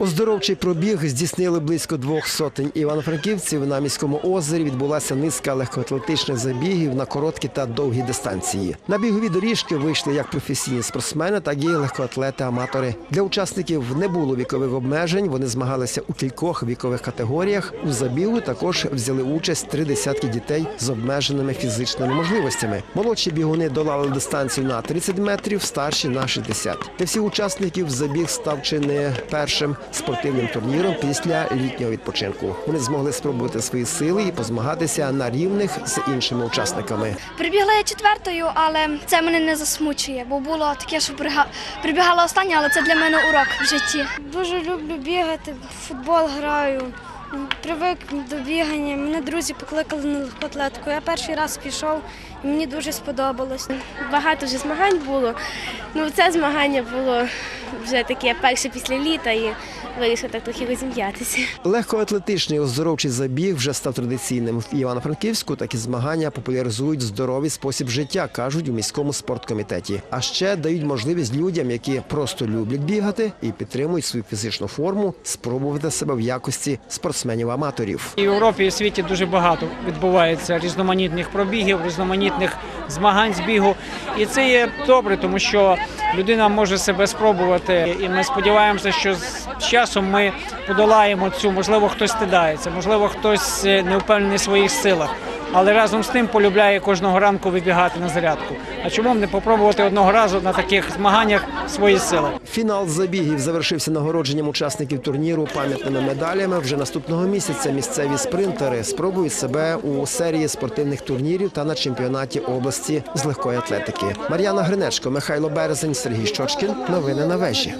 Оздоровчий пробіг здійснили близько двох сотень івано-франківців. На міському озері відбулася низка легкоатлетичних забігів на короткі та довгі дистанції. На бігові доріжки вийшли як професійні спортсмени, так і легкоатлети-аматори. Для учасників не було вікових обмежень. Вони змагалися у кількох вікових категоріях. У забігу також взяли участь три десятки дітей з обмеженими фізичними можливостями. Молодші бігуни долали дистанцію на 30 метрів, старші на 60. Для всіх учасників забіг став чи не першим спортивним турніром після літнього відпочинку. Вони змогли спробувати свої сили і позмагатися на рівних з іншими учасниками. Прибігла я четвертою, але це мене не засмучує, бо було таке, що прибігала остання, але це для мене урок в житті. Дуже люблю бігати, футбол граю. Привик до бігання. Мене друзі покликали на легкоатлетику. Я перший раз пішов і мені дуже сподобалось. Багато вже змагань було. Ну, це змагання було вже таке перше після літа і вирішила так трохи розім'ятися. Легкоатлетичний оздоровчий забіг вже став традиційним в Івано-Франківську. Такі змагання популяризують здоровий спосіб життя, кажуть у міському спорткомітеті. А ще дають можливість людям, які просто люблять бігати і підтримують свою фізичну форму, спробувати себе в якості спортсменів-аматорів. І в Європі і в світі дуже багато відбувається різноманітних пробігів, різноманітних змагань з бігу. І це є добре, тому що людина може себе спробувати. І ми сподіваємося, що з часом ми подолаємо цю. Можливо, хтось стидається, можливо, хтось е, не впевнений в своїх силах. Але разом з тим полюбляє кожного ранку вибігати на зарядку. А чому б не попробувати одного разу на таких змаганнях свої сили? Фінал забігів завершився нагородженням учасників турніру пам'ятними медалями. Вже наступного місяця місцеві спринтери спробують себе у серії спортивних турнірів та на чемпіонаті області з легкої атлетики. Мар'яна Гринечко, Михайло Березень, Сергій Щочкін. Новини на вежі.